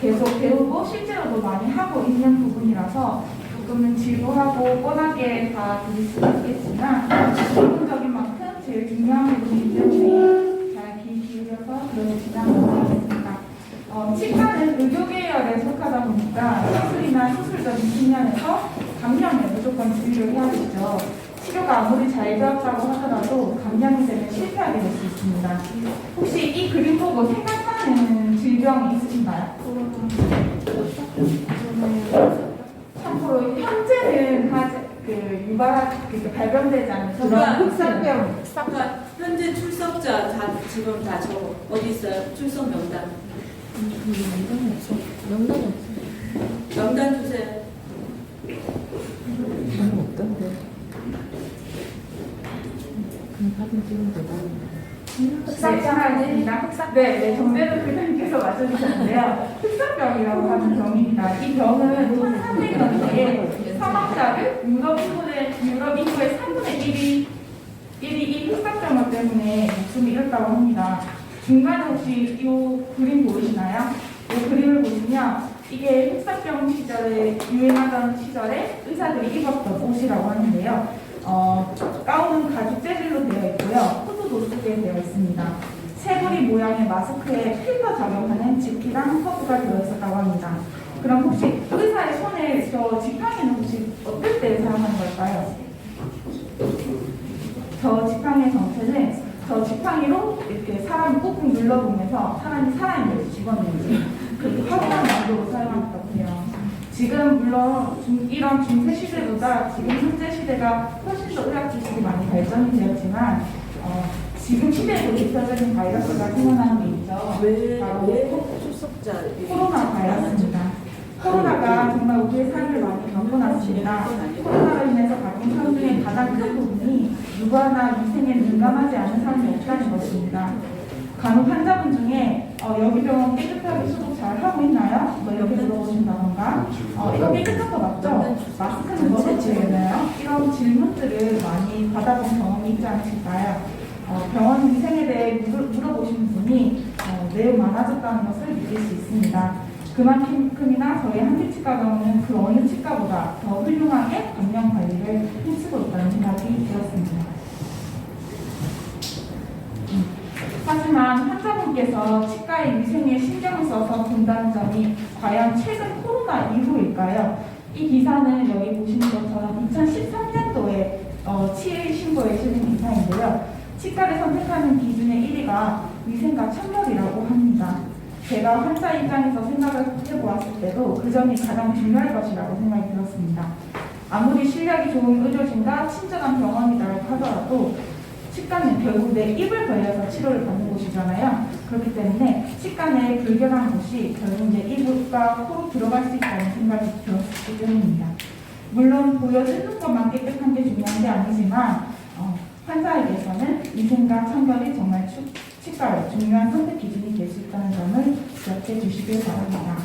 계속 배우고 실제로도 많이 하고 있는 부분이라서 조금은 지루하고 뻔하게 다 들릴 수 있겠지만 기본적인 만큼 제일 중요한 부분이기 때문에 잘귀 기울여서 들어주시면 감사하겠습니다. 어, 치과는 의료 계열에 속하다 보니까 수술이나 수술적인 측면에서 감량에 무조건 주의를 해야 되죠. 치료가 아무리 잘 되었다고 하더라도 감량이 되면 실패하게 될 수 있습니다. 혹시 이 그림 보고 생각나는 질병 있으신가요? 참고로 현재는 아직 그 유발 그 발견되지 않은 그런 흑사병. 그러니까 현재 출석자 다 지금 다 저 어디 있어요? 출석 명단. 명단이 없어. 명단이 없어. 명단 주세요. 별로 없던데. 그냥 사진 찍으면 되고. 흑사병입니다. 흑사 네, 네 정대로 교수님께서 맞춰주셨는데요. 흑사병이라고 하는 병입니다. 이 병은 1300년대에 사망자를 유럽 인구의 유럽 인구의 3분의 1이 1이 이 흑사병 때문에 목숨을 잃었다고 합니다. 중간에 혹시 이 그림 보이시나요? 이 그림을 보시면 이게 흑사병 시절에 유행하던 시절에 의사들이 입었던 옷이라고 하는데요. 어, 가운은 가죽 재질로 되어 있고요. 후드도 쓰게 되어 있습니다. 새부리 모양의 마스크에 필터 작용하는 지피랑 허브가 들어있었다고 합니다. 그럼 혹시 의사의 손에 저 지팡이는 혹시 어떨 때 사용하는 걸까요? 저 지팡이의 정체는 저 지팡이로 이렇게 사람을 꾹꾹 눌러보면서 사람이 살아있는지 죽었는지 그렇게 확인하는 용도로 사용했다고 해요. 지금 물론 중- 이런 중세 시대보다 지금 현재 시대가 훨씬 더 의학 기술이 많이 발전이 되었지만 어, 지금 시대에도 대표적인 바이러스가 생겨나는 게 있죠. 왜, 바로 왜 출석자 코로나 바이러스입니다. 코로나가 정말 우리의 삶을 많이 바꿔놨습니다. 코로나로 인해서 바뀐 삶 중에 가장 큰 부분이 육아나 위생에 민감하지 않은 사람이 없다는 것입니다. 간혹 환자분 중에 어, 여기 병원 깨끗하게 소독 잘 하고 있나요? 뭐 이렇게 물어보신다던가 어, 이거 깨끗한 거 맞죠? 마스크는 뭐어떻게 되나요? 이런 질문들을 많이 받아본 경험이 있지 않으실까요? 어, 병원 위생에 대해 물어, 물어보시는 분이 어, 매우 많아졌다는 것을 느낄 수 있습니다. 그만큼이나 저희 한빛치과 병원은 그 어느 치과보다 더 훌륭하게 감염 관리를 힘쓰고 있다는 생각이 들었습니다. 음. 하지만 환자분께서 치과의 위생에 신경을 써서 본다는 점이 과연 최근 코로나 이후일까요? 이 기사는 여기 보시는 것처럼 2013년도에 어, 치의 신고에 실린 기사인데요. 치과를 선택하는 기준의 1위가 위생과 청결이라고 합니다. 제가 환자 입장에서 생각을 해보았을 때도 그 점이 가장 중요할 것이라고 생각이 들었습니다. 아무리 실력이 좋은 의료진과 친절한 병원이라 하더라도 치과는 결국 내 입을 벌려서 치료를 받는 곳이잖아요. 그렇기 때문에 내에 불결한 곳이 결국 내 입과 코로 들어갈 수 있다는 생각이 들었기 때문입니다. 물론 보여지는 것만 깨끗한 게 중요한 게 아니지만 어, 환자에게서는 위생과 청결이 정말 추, 치과의 중요한 선택 기준이 될 수 있다는 점을 기억해 주시길 바랍니다.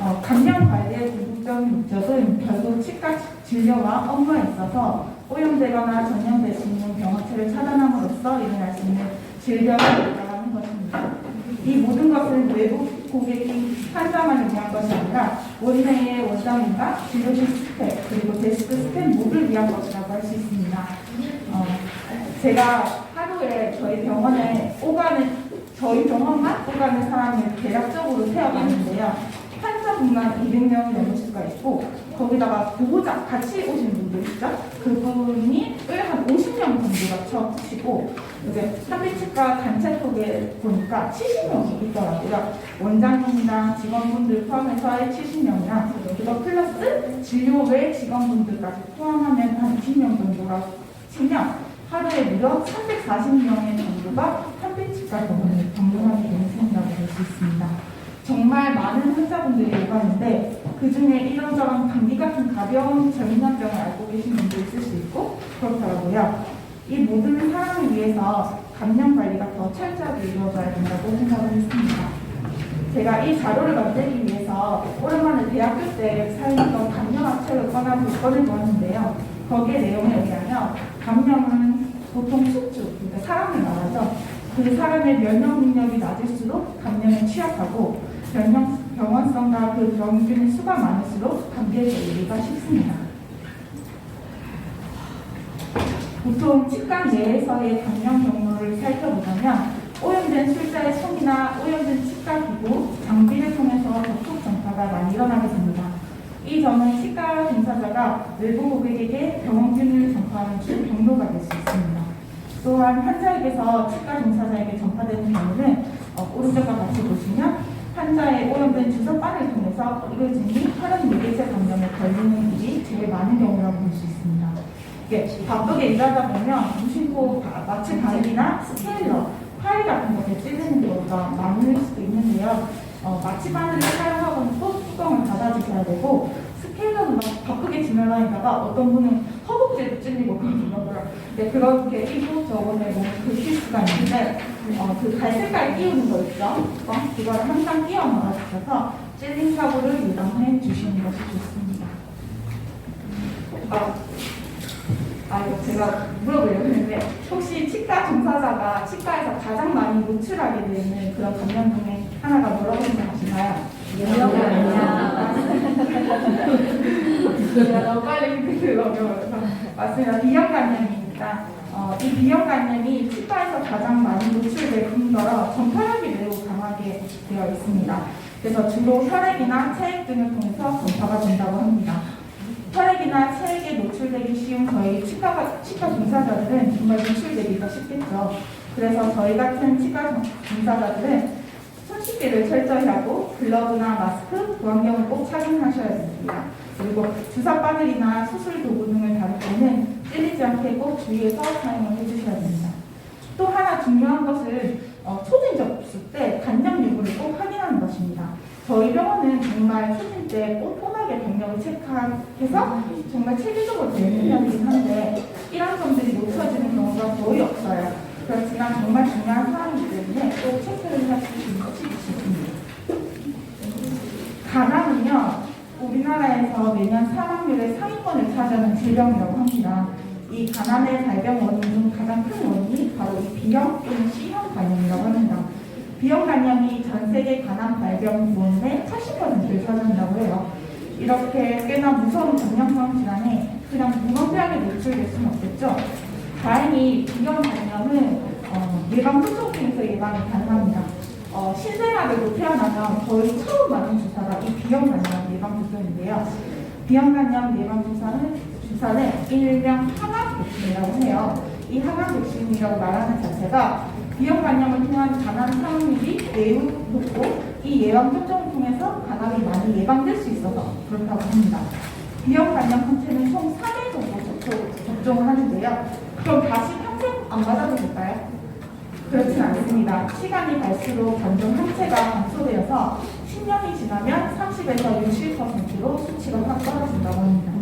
어, 감염 관리의 궁극적인 목적은 결국 치과 진료와 업무에 있어서 오염되거나 전염될 수 있는 병원체를 차단함으로써 일어날 수 있는 질병을 예방하는 것입니다. 이 모든 것은 외부 고객이 환자만을 위한 것이 아니라 원내의 원장님과 진료실 스텝 그리고 데스크 스텝 모두를 위한 것이라고 할 수 있습니다. 어, 제가 하루에 저희 병원에 오가는 저희 병원만 오가는 사람을 대략적으로 세어봤는데요. 환자분만 200명이 넘을 수가 있고 거기다가 보호자 같이 오신 분들 있죠? 그분이 한 50명 정도가 쳐치고 이제 한빛치과 단체 쪽에 보니까 70명이 있더라고요. 원장님이랑 직원분들 포함해서 70명이랑 그거 플러스 진료 외 직원분들까지 포함하면 한 20명 정도가 치면 하루에 무려 340명의 정도가 한빛치과 병원을 방문하게 되는 셈이라고 볼 수 있습니다. 정말 많은 환자분들이 오가는데 그 중에 이런저런 감기 같은 가벼운 전염병을 앓고 계신 분도 있을 수 있고 그렇더라고요. 이 모든 사람을 위해서 감염 관리가 더 철저하게 이루어져야 된다고 생각을 했습니다. 제가 이 자료를 만들기 위해서 오랜만에 대학교 때 사용했던 감염 학책을 꺼내, 꺼내보았는데요. 거기에 내용에 의하면 보통 숙주, 그러니까 사람을 말하죠. 그 사람의 면역 능력이 낮을수록 감염에 취약하고 병원, 병원성과 그 병균의 수가 많을수록 감기에 걸리기가 쉽습니다. 보통 치과 내에서의 감염 경로를 살펴보자면 오염된 술자의 손이나 오염된 치과 기구, 장비를 통해서 접촉 전파가 많이 일어나게 됩니다. 이 점은 치과 종사자가 외부 고객에게 병원균을 전파하는 주 경로가 될 수 있습니다. 또한 환자에게서 치과 종사자에게 전파되는 경우는 어, 오른쪽과 같이 보시면 환자의 오염된 주사바늘 통해서 의료진이 혈흔 유기체 감염에 걸리는 일이 제일 많은 경우라고 볼 수 있습니다. 이게 바쁘게 일하다 보면 바- 마취 바늘이나 스케일러, 파일 같은 것에 찔리는 경우가 많을 수도 있는데요. 어, 마취 바늘을 사용하고는 꼭 뚜껑을 닫아주셔야 되고 스케일러는 막 바쁘게 지나다니다가 어떤 분은 허 벅지에도 찔리고 그러더라고요. 네, 그렇게 일부 저번에 뭐그 실수가 있는데 어, 그 갈색깔 끼우는 거 있죠? 어, 그거를 항상 끼워 넣어 주셔서 찔린 사고를 예방해 주시는 것이 좋습니다. 아, 아, 제가 물어보려고 했는데 혹시 치과 종사자가 치과에서 가장 많이 노출하게 되는 그런 감염 중에 하나가 뭐라고 생각하시나요? 너무 빨리 그러면 맞습니다. 비형 감염입니다. 어, 이 비형 감염이 치과에서 가장 많이 노출될 뿐더러 전파력이 매우 강하게 되어 있습니다. 그래서 주로 혈액이나 체액 등을 통해서 전파가 된다고 합니다. 혈액이나 체액에 노출되기 쉬운 저희 치과, 치과 종사자들은 정말 노출되기가 쉽겠죠. 그래서 저희 같은 치과 종사자들은 손 씻기를 철저히 하고 글러브나 마스크, 보안경을 꼭 착용하셔야 됩니다. 그리고 주사 바늘이나 수술 도구 등을 다룰 때는 찔리지 않게 꼭 주의해서 사용을 해주셔야 됩니다. 또 하나 중요한 것은 어, 초진 접수 때 간염 여부를 꼭 확인하는 것입니다. 저희 병원은 정말 초진 때 꼼꼼하게 병력을 체크해서 정말 체계적으로 되는 편이긴 한데 이런 점들이 놓쳐지는 경우가 거의 없어요. 그렇지만 정말 중요한 사항이기 때문에 꼭 체크를 하시는 것이 좋습니다. 가난은요, 우리나라에서 매년 사망률의 상위권을 차지하는 질병이라고 합니다. 이 가난의 발병 원인 중 가장 큰 원인이 바로 이 B형 또는 C형 간염이라고 합니다. B형 간염이 전 세계 가난 발병 원인의 80%를 차지한다고 해요. 이렇게 꽤나 무서운 전염성 질환에 그냥 무방비하게 노출될 수는 없겠죠. 다행히 B형 간염은 어, 예방 접촉에서 예방이 가능합니다. 어, 신생아들도 태어나면 거의 처음 맞는 주사가 이 B형 간염 예방 접종인데요. B형 간염 예방 주사는 주사는 일명 항암 백신이라고 해요. 이 항암 백신이라고 말하는 자체가 B형 간염을 통한 가난 사망률이 매우 높고 이 예방 접종을 통해서 가난이 많이 예방될 수 있어서 그렇다고 합니다. B형 간염 항체는 총 4회 정도 접촉, 접종 을 하는데요. 그럼 다시 평생 안 받아도 될까요? 그렇진 않습니다. 시간이 갈수록 변종 항체가 감소되어서 10년이 지나면 30에서 60%로 수치가 확 떨어진다고 합니다.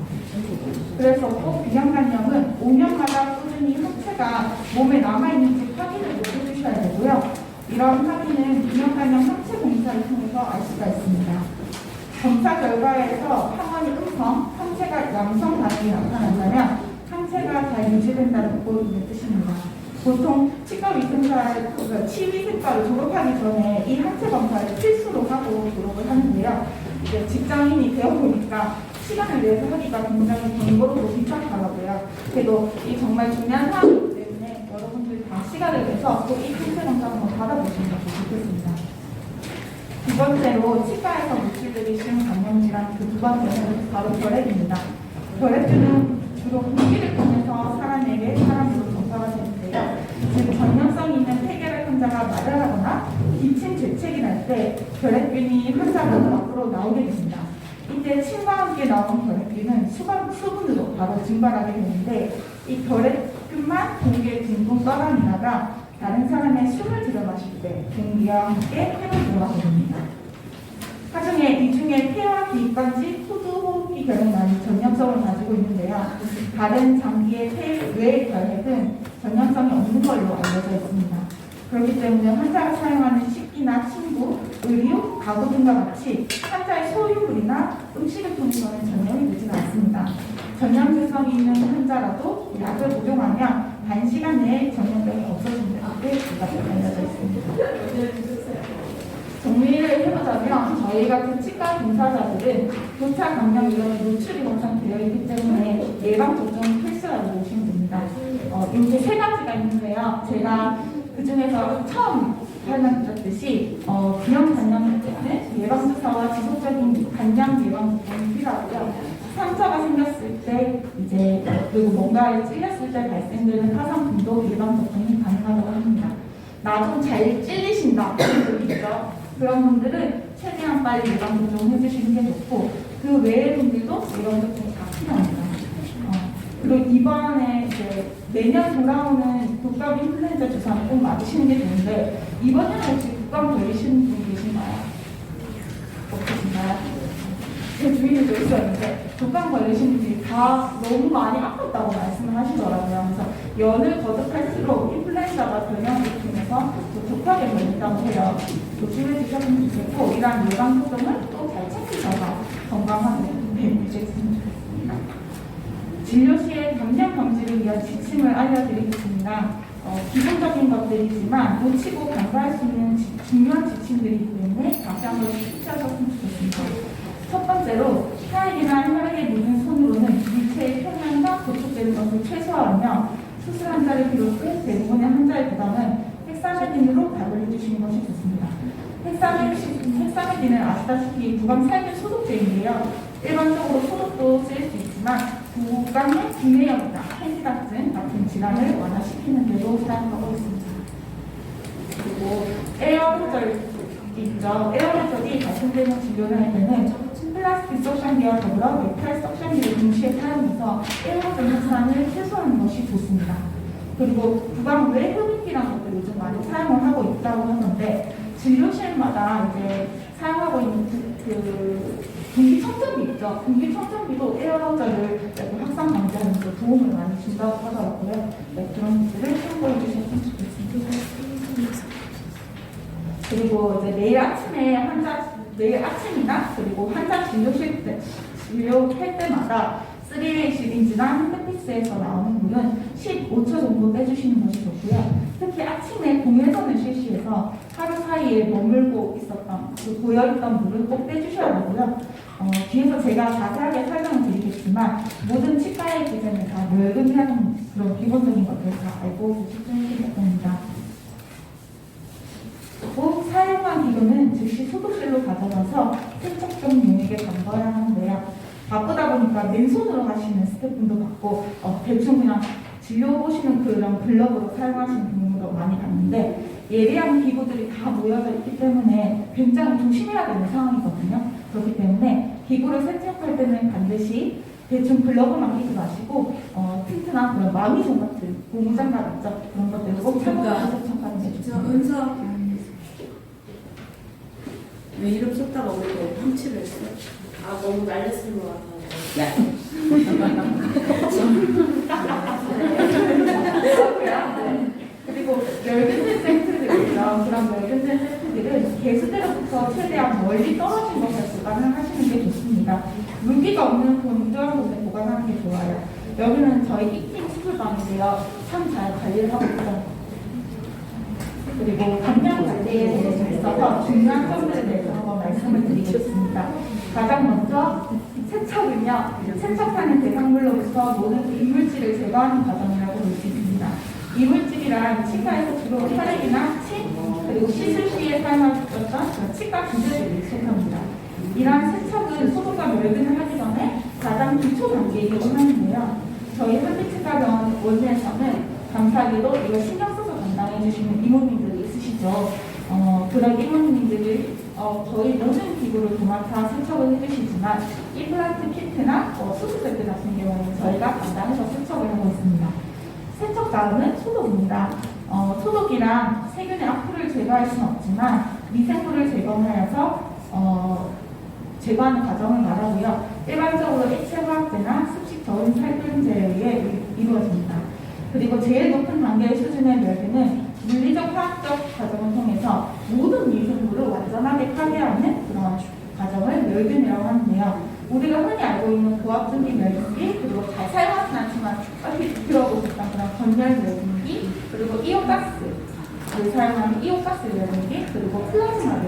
그래서 꼭 비형 간염은 5년마다 꾸준히 항체가 몸에 남아있는지 확인을 꼭 해주셔야 되고요. 이런 확인은 비형 간염 항체 검사를 통해서 알 수가 있습니다. 검사 결과에서 항원이 음성, 항체가 양성 반응이 나타난다면 항체가 잘 유지된다는 보이는 뜻입니다. 보통 치과 위생사, 그 치위생과를 졸업하기 전에 이 항체 검사를 필수로 하고 졸업을 하는데요. 이제 직장인이 되어 보니까 시간을 내서 하기가 굉장히 번거롭고 귀찮더라고요. 그래도 이 정말 중요한 사항이기 때문에 여러분들 다 시간을 내서 꼭이 항체 검사 한번 받아보시는 것이 좋겠습니다. 두 번째로 치과에서 노출되기 쉬운 감염질환 그두 번째는 바로 결핵입니다. 결핵균은 주로 공기를 통해서 사람에게 사람으로 전파가 되는데요. 즉 전염성 있는 폐결핵 환자가 말을 하거나 기침 재채기 날때 결핵균이 환자가 밖으로 나오게 됩니다. 이때 침과 함께 나온 결핵균은 수분, 수분으로 바로 증발하게 되는데 이 결핵균만 공기에 둥둥 떠다니다가 다른 사람의 숨을 들여 마실 때 공기와 함께 폐로 됩니다. 하중에 이 중에 폐와 기관지 호두 호흡기 결핵만이 전염성을 가지고 있는데요. 다른 장기의 폐, 외 결핵은 전염성이 없는 걸로 알려져 있습니다. 그렇기 때문에 환자가 사용하는 식기나 침구, 의류, 가구 등과 같이 환자의 소유물이나 음식을 통해서는 전염이 되지 않습니다. 전염 증상이 있는 환자라도 약을 복용하면 단시간 내에 전염병이 없어진다는 게 알려져 있습니다. 정리를 해보자면 저희 같은 치과 종사자들은 교차 감염 위험에 노출이 항상 되어 있기 때문에 예방 접종이 필수라고 보시면 됩니다. 어, 이렇게 세 가지가 있는데요. 제가 그 중에서 처음 설명드렸듯이 어, 주사와 간염 예방 접종이 필요하고요. 상처가 생겼을 때 이제 그리고 뭔가에 찔렸을 때 발생되는 화상 분도 예방 접종이 가능하다고 합니다. 나 좀 잘 찔리신다 있죠. 그런 분들은 최대한 빨리 예방 접종 해주시는 게 좋고 그 외의 분들도 예방 접종이 다 필요합니다. 어, 그리고 이번에 이제 매년 돌아오는 독감 인플루엔자 주사는 꼭 맞으시는 게 좋은데 이번에는 혹시 독감 걸리시는 분 계신가요? 제 주위에도 있었는데 독감 걸리신 분들이 다 너무 많이 아팠다고 말씀을 하시더라고요. 그래서 연을 거듭할수록 인플루엔자가 변형을 통해서 더 독하게 걸린다고 해요. 조심해 주셨으면 좋겠고 이러한 예방 소독을 또 잘 챙기셔서 건강하게 배우셨으면 좋겠습니다. 진료 시에 감염 방지를 위한 지침을 알려드리겠습니다. 어, 기본적인 것들이지만 놓치고 간과할 수 있는 지- 중요한 지침들이기 때문에 다시 한번 숙지하셨으면 좋겠습니다. 첫 번째로 혈액이나 혈액에 묻은 손으로는 물체의 표면과 접촉되는 것을 최소화하며 수술 환자를 비롯해 대부분의 환자의 부담은 헥사메딘으로 답을 해주시는 것이 좋습니다. 헥사메딘, 헥사메딘은 아시다시피 구강 살균 소독제인데요. 일반적으로 소독도 쓰일 수 있지만 구강의 비내염이나 캔디다증 같은 질환을 완화시키는 데도 사용하고 있습니다. 그리고 에어로졸 있죠. 에어로졸이 발생되는 진료를 할 때는 플라스틱 석션기와 더불어 메탈 석션 기를 동시에 사용해서 에어로졸 확산을 최소화하는 것이 좋습니다. 그리고 구강 외 흡입기라는 것들 요즘 많이 사용을 하고 있다고 하는데 진료실마다 이제 사용하고 있는 그, 그 공기청정기 있죠. 공기청정기도 이렇게 확산 방지하는 데 도움을 많이 준다고 하더라고요. 네, 그런 것들을 참고해 주셨으면 좋겠습니다. 그리고 이제 매일 아침에 환자 매일 아침이나 그리고 환자 진료실 때 진료할 때마다 3A 시리즈나 핸드피스에서 나오는 물은 15초 정도 빼주시는 것이 좋고요. 특히 아침에 공회전을 실시해서 하루 사이에 머물고 있었던 그 고여있던 물을 꼭 빼주셔야 되고요. 어, 뒤에서 제가 자세하게 설명을 드리겠지만 모든 치과의 기준은 다 멸근하는 그런 기본적인 것들 다 알고 계실 겁니다. 꼭 사용한 기구는 즉시 소독실로 가져가서 세척용 용액에 담궈야 하는데요. 맨손으로 하시는 스태프분도 봤고 어, 대충 그냥 진료 보시는 그런 글러브로 사용하시는 경우도 많이 봤는데 예리한 기구들이 다 모여져 있기 때문에 굉장히 조심해야 되는 상황이거든요. 그렇기 때문에 기구를 세척할 때는 반드시 대충 글러브만 끼지 마시고 어, 틴트나 그런 마미손 같은 고무장갑 있죠? 그런 것들을 꼭 착용해서 세척하는 게 저 좋습니다. 은서 왜 이름 썼다가 우리 또 황치를 했어? 아 너무 날렸을 것 같아요. 네. 그리고 멸균제 세트들 있죠. 그런 멸균제 세트들은 개수대로부터 최대한 멀리 떨어진 곳에 보관을 하시는 게 좋습니다. 물기가 없는 건조한 곳에 보관하는 게 좋아요. 여기는 저희 이팅 수술방인데요. 참 잘 관리를 하고 있죠. 그리고 감량 관리에 있어서 중요한 점들에 대해서 한번 말씀을 드리겠습니다. 가장 먼저 세척은요, 세척하는 대상물로부터 모든 이물질을 제거하는 과정이라고 볼 수 있습니다. 이물질이란 치과에서 주로 혈액이나 침, 그리고 시술 시에 사용하셨던 치과 기술들을 속합니다. 이러한 세척은 소독과 멸균을 하기 전에 가장 기초 단계이기도 하는데요. 저희 한빛치과병원 원내에서는 감사하게도 이거 신경 써서 담당해 주시는 이모님들이 있으시죠. 어, 그런 이모님들이 어, 거의 모든 기구를 도맡아 세척을 해주시지만 임플란트 키트나 어, 수술 세트 같은 경우는 저희가 담당해서 세척을 하고 있습니다. 세척 다음은 소독입니다. 어, 소독이란 세균의 악플을 제거할 수는 없지만 미생물을 제거하여서 어, 제거하는 과정을 말하고요. 일반적으로 액체 화학제나 습식 저온 살균제에 의해 이루어집니다. 그리고 제일 높은 단계의 수준의 멸균은 물리적 화학적 과정을 통해서 모든 미생물을 완전하게 파괴하는 그런 과정을 멸균이라고 하는데요. 우리가 흔히 알고 있는 고압준비 멸균기 그리고 잘 사용하진 않지만 빨리 들어보셨던 그런 분열 내분기, 그리고 이온가스 를 사용하는 이온가스 내분기, 그리고 플라즈마 있습니다.